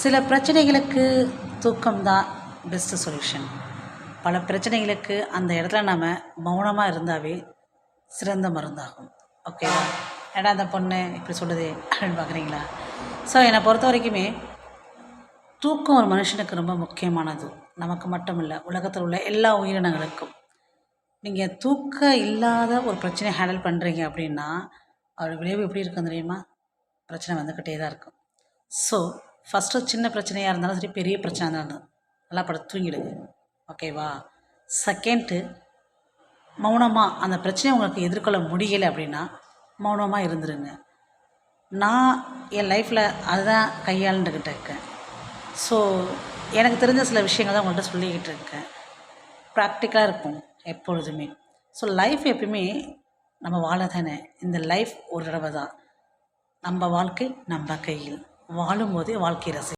சில பிரச்சனைகளுக்கு தூக்கம்தான் best solution பல பிரச்சனைகளுக்கு அந்த இடத்துல நம்ம மௌனமாக இருந்தாவே சிறந்த மருந்தாகும். ஓகேவா ஏன்னா அந்த பொண்ணு இப்படி சொல்லுது அப்படின்னு பார்க்குறீங்களா ஸோ என்னை பொறுத்த வரைக்குமே தூக்கம் ஒரு மனுஷனுக்கு ரொம்ப முக்கியமானது. நமக்கு மட்டும் இல்லை உலகத்தில் உள்ள எல்லா உயிரினங்களுக்கும். நீங்கள் தூக்கம் இல்லாத ஒரு பிரச்சனையை ஹேண்டில் பண்ணுறீங்க அப்படின்னா அதோட விளைவு எப்படி இருக்கும் தெரியுமா? பிரச்சனை வந்துக்கிட்டே தான் இருக்கும். ஸோ ஃபஸ்ட்டு சின்ன பிரச்சனையாக இருந்தாலும் சரி பெரிய பிரச்சனை இருந்தாலும் நல்லா படுத்து தூங்கிடுங்க. ஓகேவா செகண்டு மௌனமாக அந்த பிரச்சனையை உங்களுக்கு எதிர்கொள்ள முடியலை அப்படின்னா மௌனமாக இருந்துருங்க. நான் என் லைஃப்பில் அதுதான் கையாண்டுக்கிட்டு இருக்கேன். ஸோ எனக்கு தெரிஞ்ச சில விஷயங்கள் தான் உங்கள்கிட்ட சொல்லிக்கிட்டு இருக்கேன். ப்ராக்டிக்கலாக இருக்கும் எப்பொழுதுமே. ஸோ லைஃப் எப்பயுமே நம்ம வாழ தானே. இந்த லைஃப் ஒரு தடவை தான் நம்ம வாழ்க்கை நம்ம கையில். வாழும்போதே வாழ்க்கை ரசி